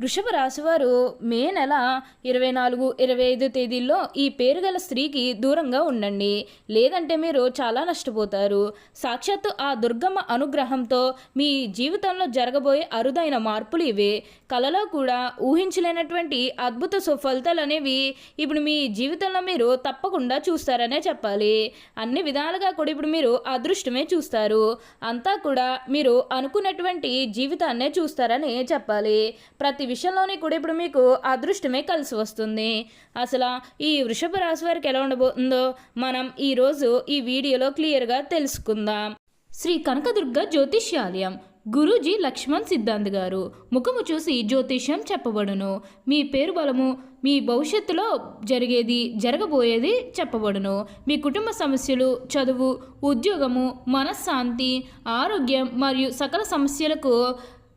వృషభ రాశివారు మే నెల ఇరవై నాలుగు ఇరవై ఐదు తేదీల్లో ఈ పేరు గల స్త్రీకి దూరంగా ఉండండి. లేదంటే మీరు చాలా నష్టపోతారు. సాక్షాత్తు ఆ దుర్గమ్మ అనుగ్రహంతో మీ జీవితంలో జరగబోయే అరుదైన మార్పులు ఇవే. కలలో కూడా ఊహించలేనటువంటి అద్భుత సుఫలితాలు అనేవి ఇప్పుడు మీ జీవితంలో మీరు తప్పకుండా చూస్తారనే చెప్పాలి. అన్ని విధాలుగా కూడా ఇప్పుడు మీరు అదృష్టమే చూస్తారు. అంతా కూడా మీరు అనుకున్నటువంటి జీవితాన్నే చూస్తారని చెప్పాలి. ప్రతి విషయంలోనే కూడా ఇప్పుడు మీకు అదృష్టమే కలిసి వస్తుంది. అసలు ఈ వృషభ రాశి వారికి ఎలా ఉండబోతుందో మనం ఈరోజు ఈ వీడియోలో క్లియర్గా తెలుసుకుందాం. శ్రీ కనకదుర్గ జ్యోతిష్యాలయం గురూజీ లక్ష్మణ్ సిద్ధాంత్ గారు. ముఖము చూసి జ్యోతిష్యం చెప్పబడును. మీ పేరు బలము మీ భవిష్యత్తులో జరిగేది జరగబోయేది చెప్పబడును. మీ కుటుంబ సమస్యలు చదువు ఉద్యోగము మనశ్శాంతి ఆరోగ్యం మరియు సకల సమస్యలకు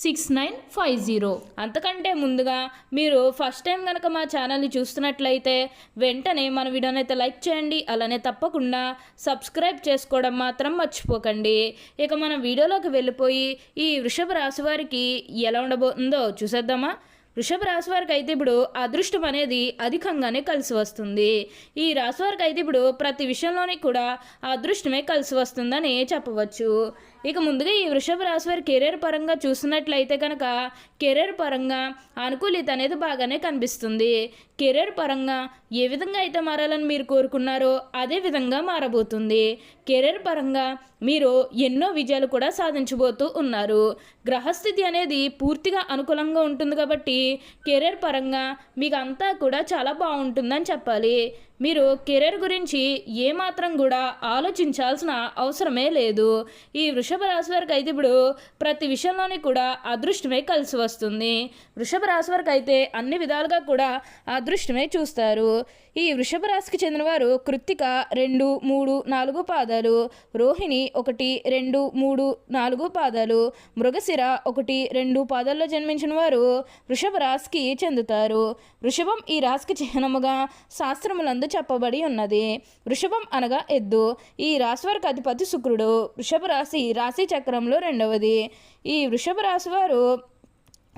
six nine five zero అంతకంటే ముందుగా మీరు ఫస్ట్ టైం కనుక మా ఛానల్ని చూస్తున్నట్లయితే వెంటనే మన వీడియోని అయితే లైక్ చేయండి. అలానే తప్పకుండా సబ్స్క్రైబ్ చేసుకోవడం మాత్రం మర్చిపోకండి. ఇక మన వీడియోలోకి వెళ్ళిపోయి ఈ వృషభ రాశి వారికి ఎలా ఉండబోతుందో చూసేద్దామా? వృషభ రాశి వారికి అయితే ఇప్పుడు అదృష్టం అనేది అధికంగానే కలిసి వస్తుంది. ఈ రాశి వారికి అయితే ఇప్పుడు ప్రతి విషయంలోని కూడా అదృష్టమే కలిసి వస్తుందని చెప్పవచ్చు. ఇక ముందుగా ఈ వృషభ రాశి వారి కెరీర్ పరంగా చూసినట్లయితే కనుక కెరీర్ పరంగా అనుకూలిత అనేది బాగానే కనిపిస్తుంది. కెరీర్ పరంగా ఏ విధంగా అయితే మారాలని మీరు కోరుకున్నారో అదే విధంగా మారబోతుంది. కెరీర్ పరంగా మీరు ఎన్నో విజయాలు కూడా సాధించబోతూ ఉన్నారు. గ్రహస్థితి అనేది పూర్తిగా అనుకూలంగా ఉంటుంది కాబట్టి కెరీర్ పరంగా మీకు అంతా కూడా చాలా బాగుంటుందని చెప్పాలి. మీరు కెరీర్ గురించి ఏమాత్రం కూడా ఆలోచించాల్సిన అవసరమే లేదు. ఈ వృషభ రాశి వారికి అయితే ఇప్పుడు ప్రతి విషయంలోని కూడా అదృష్టమే కలిసి వస్తుంది. వృషభ రాశి వారికి అయితే అన్ని విధాలుగా కూడా అదృష్టమే చూస్తారు. ఈ వృషభ రాశికి చెందినవారు కృత్తిక రెండు మూడు నాలుగు పాదాలు రోహిణి ఒకటి రెండు మూడు నాలుగు పాదాలు మృగశిర ఒకటి రెండు పాదాల్లో జన్మించిన వారు వృషభ రాశికి చెందుతారు. వృషభం ఈ రాశికి చిహ్నముగా శాస్త్రములందు చెప్పబడి ఉన్నది. వృషభం అనగా ఎద్దు. ఈ రాశివారికి అధిపతి శుక్రుడు. వృషభ రాశి రాశి చక్రంలో రెండవది. ఈ వృషభ రాశి వారు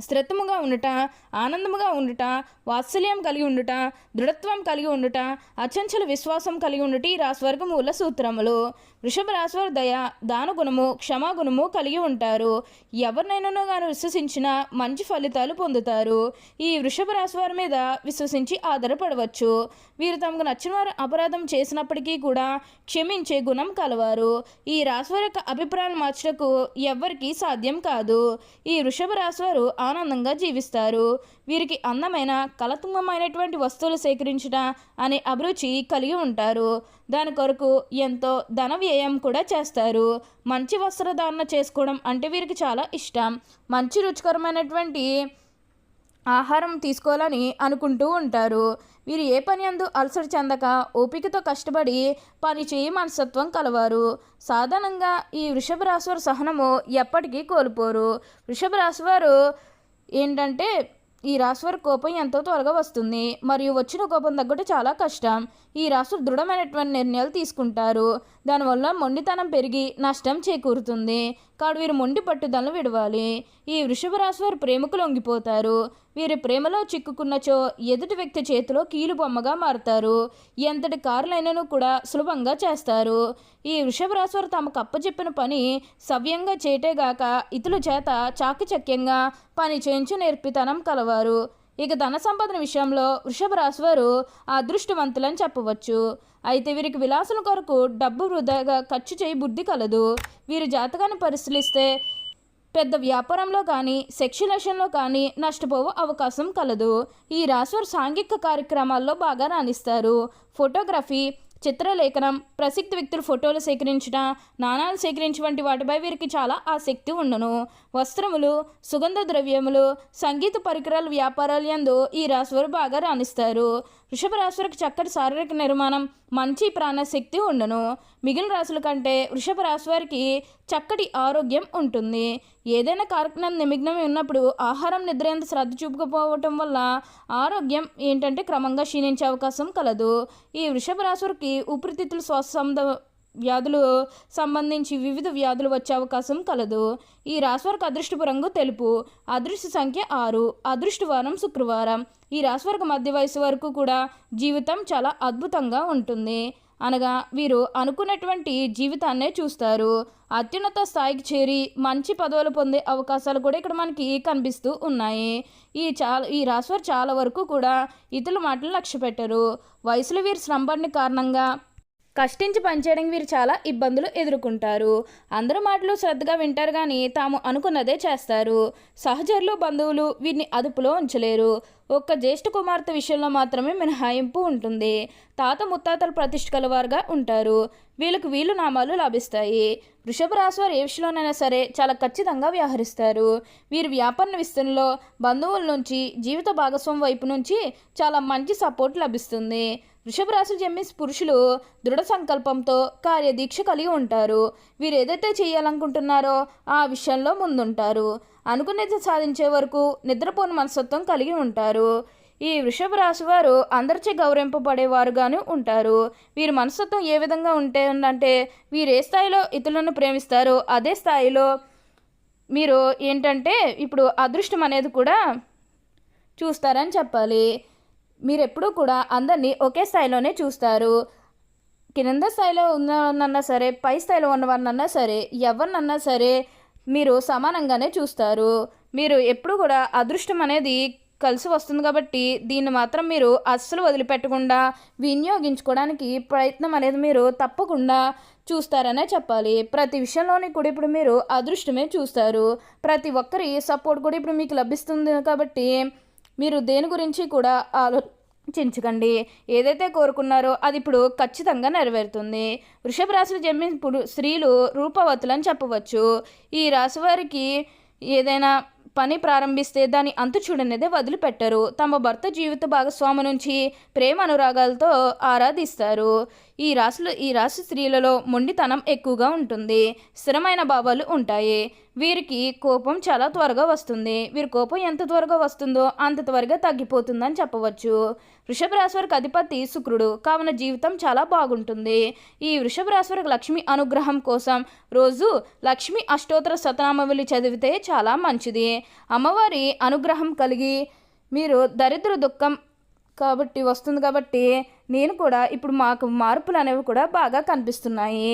స్థిరత్వముగా ఉండుట ఆనందముగా ఉండుట వాత్సల్యం కలిగి ఉండుట దృఢత్వం కలిగి ఉండుట అచంచల విశ్వాసం కలిగి ఉండుట ఈ రాశివర్గ మూల సూత్రములు. వృషభ రాశివారి దయ దానగుణము క్షమాగుణము కలిగి ఉంటారు. ఎవరినైనా గాను విశ్వసించిన మంచి ఫలితాలు పొందుతారు. ఈ వృషభ రాశివారి మీద విశ్వసించి ఆధారపడవచ్చు. వీరు తమకు నచ్చిన వారు అపరాధం చేసినప్పటికీ కూడా క్షమించే గుణం కలవారు. ఈ రాశివారి యొక్క అభిప్రాయం మార్చటకు ఎవ్వరికీ సాధ్యం కాదు. ఈ వృషభ రాశివారు ఆనందంగా జీవిస్తారు. వీరికి అందమైన కలతుంగమైనటువంటి వస్తువులు సేకరించడం అనే అభిరుచి కలిగి ఉంటారు. దాని కొరకు ఎంతో ధన వ్యయం కూడా చేస్తారు. మంచి వస్త్రధారణ చేసుకోవడం అంటే వీరికి చాలా ఇష్టం. మంచి రుచికరమైనటువంటి ఆహారం తీసుకోవాలని అనుకుంటూ ఉంటారు. వీరు ఏ పని అందు అలసట చెందక ఓపికతో కష్టపడి పని చేయి మనస్తత్వం కలవారు. సాధారణంగా ఈ వృషభ రాశివారి సహనము ఎప్పటికీ కోల్పోరు. వృషభ రాశివారు ఏంటంటే ఈ రాశివారి కోపం ఎంతో త్వరగా వస్తుంది మరియు వచ్చిన కోపం తగ్గట్టు చాలా కష్టం. ఈ రాశి దృఢమైనటువంటి నిర్ణయాలు తీసుకుంటారు. దానివల్ల మొండితనం పెరిగి నష్టం చేకూరుతుంది. కాడు వీరు మొండి పట్టుదలను విడవాలి. ఈ వృషభ రాశి వారు ప్రేమకు లొంగిపోతారు. వీరి ప్రేమలో చిక్కుకున్నచో ఎదుటి వ్యక్తి చేతిలో కీలు బొమ్మగా మారుతారు. ఎంతటి కారులైనను కూడా సులభంగా చేస్తారు. ఈ వృషభ రాశి వారు తమకు అప్పచెప్పిన పని సవ్యంగా చేయటేగాక ఇతరుల చేత చాకచక్యంగా పని చేయించు నేర్పితనం కలవారు. ఇక ధన సంపాదన విషయంలో వృషభ రాశి వారు అదృష్టవంతులని చెప్పవచ్చు. అయితే వీరికి విలాసుల కొరకు డబ్బు వృధాగా ఖర్చు చేయి బుద్ధి కలదు. వీరి జాతకాన్ని పరిశీలిస్తే పెద్ద వ్యాపారంలో కానీ సెక్షులేషన్లో కానీ నష్టపోవే అవకాశం కలదు. ఈ రాశివారు సాంఘిక కార్యక్రమాల్లో బాగా రాణిస్తారు. ఫోటోగ్రఫీ చిత్రలేఖనం ప్రసిద్ధ వ్యక్తుల ఫోటోలు సేకరించడం నాణాలు సేకరించే వంటి వాటిపై వీరికి చాలా ఆసక్తి ఉండను. వస్త్రములు సుగంధ ద్రవ్యములు సంగీత పరికరాల వ్యాపారాలు ఎందు ఈ రాశివారు బాగా రాణిస్తారు. వృషభ రాశులకు చక్కటి శారీరక నిర్మాణం మంచి ప్రాణశక్తి ఉండను. మిగిలిన రాశుల కంటే వృషభ రాశి వారికి చక్కటి ఆరోగ్యం ఉంటుంది. ఏదైనా కార్యక్రమం నిమగ్నమై ఉన్నప్పుడు ఆహారం నిద్ర ఎంత శ్రద్ధ చూపకపోవటం వల్ల ఆరోగ్యం ఏంటంటే క్రమంగా క్షీణించే అవకాశం కలదు. ఈ వృషభ రాశి వారికి ఊపిరితిత్తుల శ్వాస వ్యాధులు సంబంధించి వివిధ వ్యాధులు వచ్చే అవకాశం కలదు. ఈ రాశివారికి అదృష్టపు రంగు తెలుపు. అదృష్ట సంఖ్య ఆరు. అదృష్టవారం శుక్రవారం. ఈ రాశివారికి మధ్య వయసు వరకు కూడా జీవితం చాలా అద్భుతంగా ఉంటుంది. అనగా వీరు అనుకున్నటువంటి జీవితాన్నే చూస్తారు. అత్యున్నత స్థాయికి చేరి మంచి పదవులు పొందే అవకాశాలు కూడా ఇక్కడ మనకి కనిపిస్తూ ఉన్నాయి. ఈ చాలా ఈ రాశివారు చాలా వరకు కూడా ఇతరుల మాటలు లక్ష్య పెట్టరు వయసులో వీరు శ్రమపడిన కారణంగా కష్టించి పనిచేయడానికి వీరు చాలా ఇబ్బందులు ఎదుర్కొంటారు. అందరి మాటలు శ్రద్ధగా వింటారు కానీ తాము అనుకున్నదే చేస్తారు. సహచరులు బంధువులు వీరిని అదుపులో ఉంచలేరు. ఒక్క జ్యేష్ఠ కుమార్తె విషయంలో మాత్రమే మినహాయింపు ఉంటుంది. తాత ముత్తాతలు ప్రతిష్ఠ కలవారుగా ఉంటారు. వీళ్ళకు వీళ్ళు నామాలు లభిస్తాయి. వృషభ రాశి వారు ఏ విషయంలోనైనా సరే చాలా ఖచ్చితంగా వ్యవహరిస్తారు. వీరు వ్యాపార విస్తరణలో బంధువుల నుంచి జీవిత భాగస్వామి వైపు నుంచి చాలా మంచి సపోర్ట్ లభిస్తుంది. వృషభ రాశి జమ్మిస్ పురుషులు దృఢ సంకల్పంతో కార్యదీక్ష కలిగి ఉంటారు. వీరు ఏదైతే చేయాలనుకుంటున్నారో ఆ విషయంలో ముందుంటారు. అనుకునేది సాధించే వరకు నిద్రపోని మనస్తత్వం కలిగి ఉంటారు. ఈ వృషభ రాశి వారు అందరిచే గౌరవింపబడేవారుగాను ఉంటారు. వీరి మనస్తత్వం ఏ విధంగా ఉంటే ఉందంటే వీరు ఏ స్థాయిలో ఇతరులను ప్రేమిస్తారో. అదే స్థాయిలో మీరు ఏంటంటే ఇప్పుడు అదృష్టం అనేది కూడా చూస్తారని చెప్పాలి. మీరు ఎప్పుడూ కూడా అందరినీ ఒకే స్థాయిలోనే చూస్తారు. కింద స్థాయిలో ఉన్నవారినన్నా సరే పై స్థాయిలో ఉన్నవారినన్నా సరే ఎవరినన్నా సరే మీరు సమానంగానే చూస్తారు. మీరు ఎప్పుడు కూడా అదృష్టం అనేది కలిసి వస్తుంది కాబట్టి దీన్ని మాత్రం మీరు అస్సలు వదిలిపెట్టకుండా వినియోగించుకోవడానికి ప్రయత్నం అనేది మీరు తప్పకుండా చూస్తారనే చెప్పాలి. ప్రతి విషయంలోని కూడా ఇప్పుడు మీరు అదృష్టమే చూస్తారు. ప్రతి ఒక్కరి సపోర్ట్ కూడా ఇప్పుడు మీకు లభిస్తుంది కాబట్టి మీరు దేని గురించి కూడా చించకండి. ఏదైతే కోరుకున్నారో అది ఇప్పుడు ఖచ్చితంగా నెరవేరుతుంది. వృషభ రాశులు జన్మించిన స్త్రీలు రూపవతులు అని చెప్పవచ్చు. ఈ రాశి వారికి ఏదైనా పని ప్రారంభిస్తే దాని అంతు చూడనేదే వదిలిపెట్టరు. తమ భర్త జీవిత భాగస్వామి నుంచి ప్రేమ అనురాగాలతో ఆరాధిస్తారు. ఈ రాశిలో ఈ రాశి స్త్రీలలో మొండితనం ఎక్కువగా ఉంటుంది. స్థిరమైన భావాలు ఉంటాయి. వీరికి కోపం చాలా త్వరగా వస్తుంది. వీరి కోపం ఎంత త్వరగా వస్తుందో అంత త్వరగా తగ్గిపోతుందని చెప్పవచ్చు. వృషభ రాశివారికి అధిపతి శుక్రుడు. కావున జీవితం చాలా బాగుంటుంది. ఈ వృషభ రాశివారికి లక్ష్మి అనుగ్రహం కోసం రోజు లక్ష్మి అష్టోత్తర శతనామవళి చదివితే చాలా మంచిది. అమ్మవారి అనుగ్రహం కలిగి మీరు దరిద్ర దుఃఖం కాబట్టి వస్తుంది కాబట్టి నేను కూడా ఇప్పుడు మాకు మార్పులు అనేవి కూడా బాగా కనిపిస్తున్నాయి.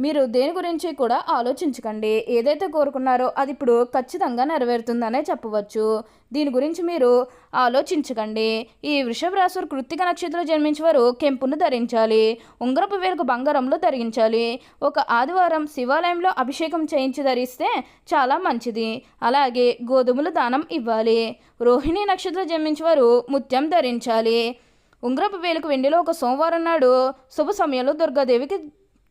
మీరు దేని గురించి కూడా ఆలోచించకండి. ఏదైతే కోరుకున్నారో అది ఇప్పుడు ఖచ్చితంగా నెరవేరుతుందనే చెప్పవచ్చు. దీని గురించి మీరు ఆలోచించకండి. ఈ వృషభ రాశి కృత్తిక నక్షత్రం జన్మించేవారు కెంపును ధరించాలి. ఉంగరపు వేలకు బంగారంలో ధరించాలి. ఒక ఆదివారం శివాలయంలో అభిషేకం చేయించి ధరిస్తే చాలా మంచిది. అలాగే గోధుమలు దానం ఇవ్వాలి. రోహిణి నక్షత్రం జన్మించే వారు ముత్యం ధరించాలి. ఉంగరపు వేలకు వెండిలో ఒక సోమవారం నాడు శుభ సమయంలో దుర్గాదేవికి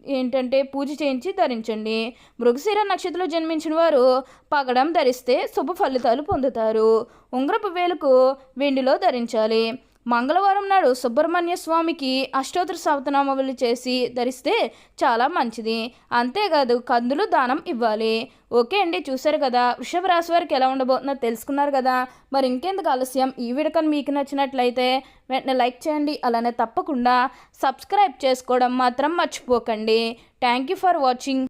ఏంటంటే పూజ చేయించి ధరించండి. మృగశిర నక్షత్రంలో జన్మించిన వారు పగడం ధరిస్తే శుభ ఫలితాలు పొందుతారు. ఉంగరపు వేలుకు వెండిలో ధరించాలి. మంగళవారం నాడు సుబ్రహ్మణ్య స్వామికి అష్టోత్తర సవతనామములు చేసి ధరిస్తే చాలా మంచిది. అంతేకాదు కందులు దానం ఇవ్వాలి. ఓకే అండి చూశారు కదా. వృషభ రాశి వారికి ఎలా ఉండబోతుందో తెలుసుకున్నారు కదా. మరి ఇంకెందుకు ఆలస్యం? ఈ వీడియో మీకు నచ్చినట్లయితే వెంటనే లైక్ చేయండి. అలానే తప్పకుండా సబ్స్క్రైబ్ చేసుకోవడం మాత్రం మర్చిపోకండి. Thank you for watching.